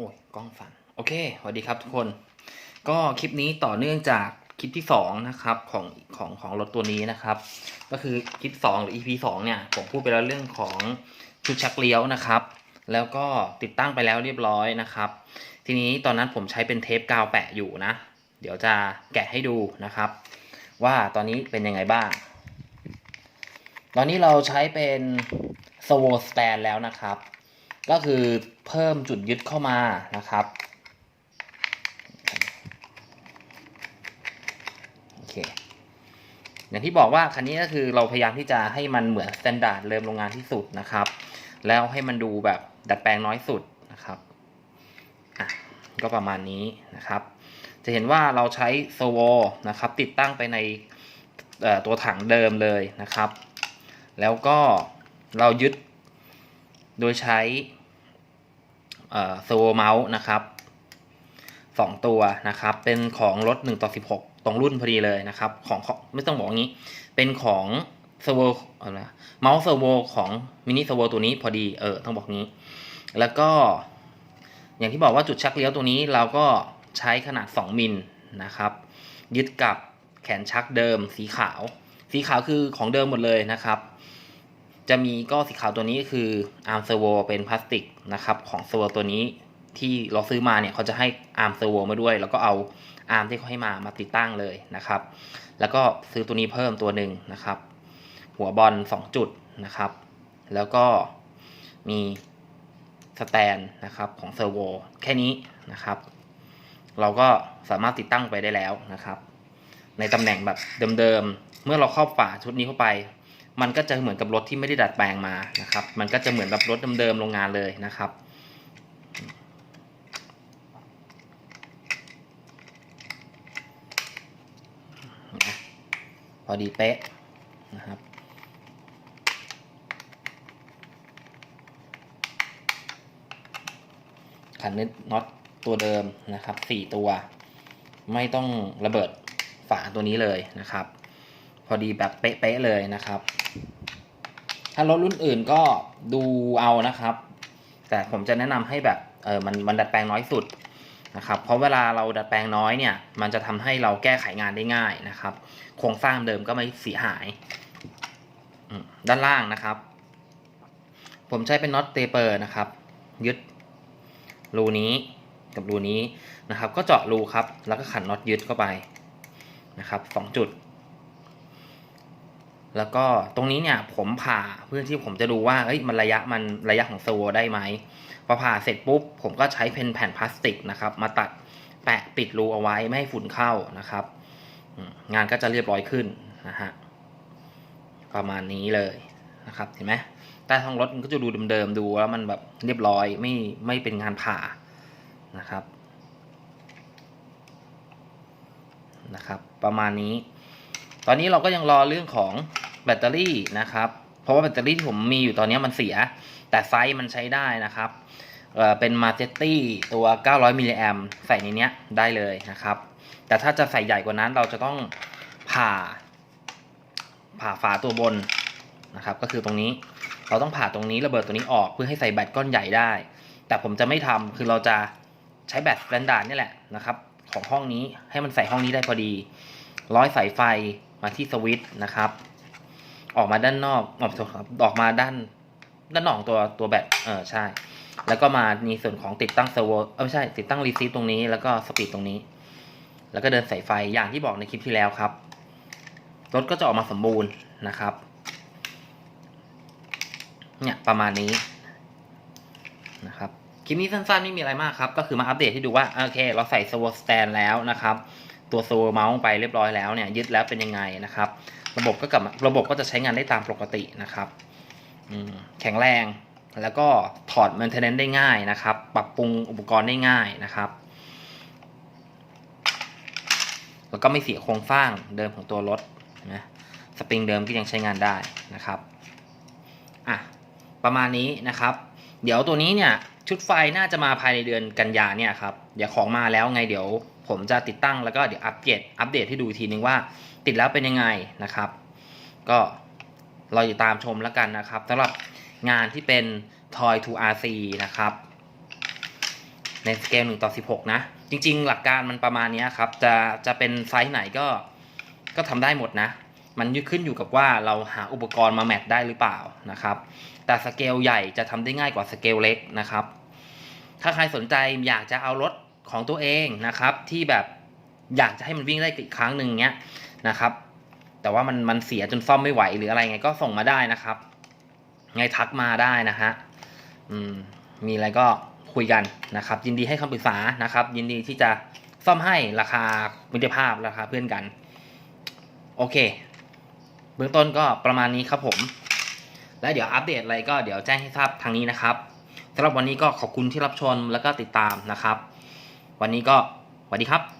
โอ้ยกล้องสั่นโอเคสวัสดีครับทุกคน ก็คลิปนี้ต่อเนื่องจากคลิปที่สองนะครับของของของรถตัวนี้นะครับ ก็คือคลิปสองหรือ EP สองเนี่ยผมพูดไปแล้วเรื่องของชุดชักเลี้ยวนะครับ แล้วก็ติดตั้งไปแล้วเรียบร้อยนะครับ ทีนี้ตอนนั้นผมใช้เป็นเทปกาวแปะอยู่นะ เดี๋ยวจะแกะให้ดูนะครับ ว่าตอนนี้เป็นยังไงบ้าง ตอนนี้เราใช้เป็นสโวสแตนแล้วนะครับ ก็คือเพิ่มจุดยึดเข้ามานะครับโอเคอย่างที่บอกว่าคันนี้ก็คือเราพยายามที่จะให้มันเหมือนสแตนดาร์ดเริ่มโรงงานที่สุดนะครับ แล้วให้มันดูแบบดัดแปลงน้อยสุดนะครับอะก็ประมาณนี้นะครับ จะเห็นว่าเราใช้โซโวนะครับ ติดตั้งไปในตัวถังเดิมเลยนะครับ แล้วก็เรายึด โดยใช้โซโวเมาส์นะครับสองตัวนะครับ เป็นของรถ1ต่อ16 ตรงรุ่นพอดีเลยนะครับ ของไม่ต้องบอกอย่างนี้ เป็นของเซโวอะไรนะเมาส์เซโวของมินิเซโวตัวนี้พอดีเออต้องบอกงี้ แล้วก็ อย่างที่บอกว่าจุดชักเลี้ยวตัวนี้เราก็ใช้ขนาด 2 มิลนะครับ ยึดกับแขนชักเดิมสีขาว สีขาวคือของเดิมหมดเลยนะครับ จะมีก็สีขาวตัวนี้คืออาร์มเซอร์โวเป็นพลาสติกนะครับของเซอร์โวตัวนี้ที่เราซื้อมาเนี่ยเขาจะให้อาร์มเซอร์โวมาด้วย แล้วก็เอาอาร์มที่เขาให้มามาติดตั้งเลยนะครับ แล้วก็ซื้อตัวนี้เพิ่มตัวหนึ่งนะครับ หัวบอล 2 จุดนะครับ แล้วก็มีสแตนนะครับของเซอร์โวแค่นี้นะครับ เราก็สามารถติดตั้งไปได้แล้วนะครับ ในตำแหน่งแบบเดิมๆเมื่อเราครอบฝาชุดนี้เข้าไป มันก็จะเหมือนกับรถที่ไม่ได้ดัดแปลงมานะครับ มันก็จะเหมือนแบบรถเดิมๆโรงงานเลยนะครับพอดีเป๊ะนะครับขันน็ตน็อตตัวเดิมนะครับสี่ตัว ไม่ต้องระเบิดฝาตัวนี้เลยนะครับ อดีแบบเป๊ะๆเลยนะครับ ถ้ารถรุ่นอื่นก็ดูเอานะครับ แต่ผมจะแนะนำให้แบบเออมันมันดัดแปลงน้อยสุดนะครับ เพราะเวลาเราดัดแปลงน้อยเนี่ย มันจะทำให้เราแก้ไขงานได้ง่ายนะครับ โครงสร้างเดิมก็ไม่เสียหาย ด้านล่างนะครับ ผมใช้เป็นน็อตเตเปอร์นะครับ ยึดรูนี้กับรูนี้นะครับ ก็เจาะรูครับ แล้วก็ขันน็อตยึดเข้าไปนะครับสองจุด แล้วก็ตรงนี้เนี่ยผมผ่าเพื่อที่ผมจะดูว่าเอ้ยมันระยะมันระยะของโซโวได้ไหมพอผ่าเสร็จปุ๊บ ผมก็ใช้เป็นแผ่นพลาสติกนะครับ มาตัดแปะปิดรูเอาไว้ไม่ให้ฝุ่นเข้านะครับ งานก็จะเรียบร้อยขึ้นนะฮะประมาณนี้เลยนะครับเห็นไหมใต้ท้องรถมันก็จะดูเดิมๆดูแล้วมันแบบเรียบร้อยไม่ไม่เป็นงานผ่านะครับนะครับ ประมาณนี้ อนนี้เราก็ยังรอเรื่องของแบตเตอรี่นะครับ เพราะว่าแบตเตอรี่ที่ผมมีอยู่ตอนนี้มันเสีย แต่ไซส์มันใช้ได้นะครับเเป็นมาเจตตี้ตัว 900 มิลลิแอมใส่ในนี้ได้เลยนะครับ แต่ถ้าจะใส่ใหญ่กว่านั้นเราจะต้องผ่า ผ่าฝาตัวบนนะครับ ก็คือตรงนี้ เราต้องผ่าตรงนี้ระเบิดตัวนี้ออกเพื่อให้ใส่แบตก้อนใหญ่ได้ แต่ผมจะไม่ทำคือเราจะใช้แบตสแตนดาร์ดนี่แหละนะครับ ของห้องนี้ให้มันใส่ห้องนี้ได้พอดี ร้อยสายไฟ มาที่สวิตช์นะครับ ออกมาด้านนอกออกออกมาด้าน ด้านนอกของตัวตัวแบตเออใช่ แล้วก็มาในส่วนของติดตั้งเซอร์โวเออไม่ใช่ติดตั้งรีซีฟตรงนี้แล้วก็สปีดตรงนี้ แล้วก็เดินสายไฟอย่างที่บอกในคลิปที่แล้วครับรถก็จะออกมาสมบูรณ์นะครับ เนี่ยประมาณนี้นะครับคลิปนี้สั้นๆไม่มีอะไรมากครับ ก็คือมาอัปเดตให้ดูว่า โอเค เราใส่สวอสแตนแล้วนะครับ ตัวโซเมาส์ไปเรียบร้อยแล้วเนี่ยยึดแล้วเป็นยังไงนะครับ ระบบก็กลับระบบก็จะใช้งานได้ตามปกตินะครับแข็งแรงแล้วก็ถอด maintenance ได้ง่ายนะครับ ปรับปรุงอุปกรณ์ได้ง่ายนะครับ แล้วก็ไม่เสียโครงสร้างเดิมของตัวรถนะสปริงเดิมก็ยังใช้งานได้นะครับอะประมาณนี้นะครับ เดี๋ยวตัวนี้เนี่ย ชุดไฟน่าจะมาภายในเดือนกันยาเนี่ยครับเดี๋ยวของมาแล้วไงเดี๋ยว ผมจะติดตั้งแล้วก็เดี๋ยวอัปเดตอัปเดตให้ดูอีกทีนึงว่า ติดแล้วเป็นยังไงนะครับ ก็รออยู่ตามชมแล้วกันนะครับสำหรับงานที่เป็น Toy to RC นะครับ ในสเกล1ต่อ 16 นะ จริง ๆ หลักการมันประมาณนี้ครับ จะจะเป็นไซส์ไหนก็ก็ทำได้หมดนะ มันยึดขึ้นอยู่กับว่าเราหาอุปกรณ์มาแมทได้หรือเปล่านะครับ แต่สเกลใหญ่จะทำได้ง่ายกว่าสเกลเล็กนะครับ ถ้าใครสนใจอยากจะเอารถของตัวเองนะครับ ที่แบบอยากจะให้มันวิ่งได้อีกครั้งหนึ่งเนี้ยนะครับ แต่ว่ามันมันเสียจนซ่อมไม่ไหวหรืออะไรไงก็ส่งมาได้นะครับ ไงทักมาได้นะฮะอืมมีอะไรก็คุยกันนะครับ ยินดีให้คำปรึกษานะครับ ยินดีที่จะซ่อมให้ราคามิตรภาพราคาเพื่อนกัน โอเค เบื้องต้นก็ประมาณนี้ครับผม และเดี๋ยวอัปเดตอะไรก็เดี๋ยวแจ้งให้ทราบทางนี้นะครับ สำหรับวันนี้ก็ขอบคุณที่รับชมแล้วก็ติดตามนะครับ วันนี้ก็สวัสดีครับ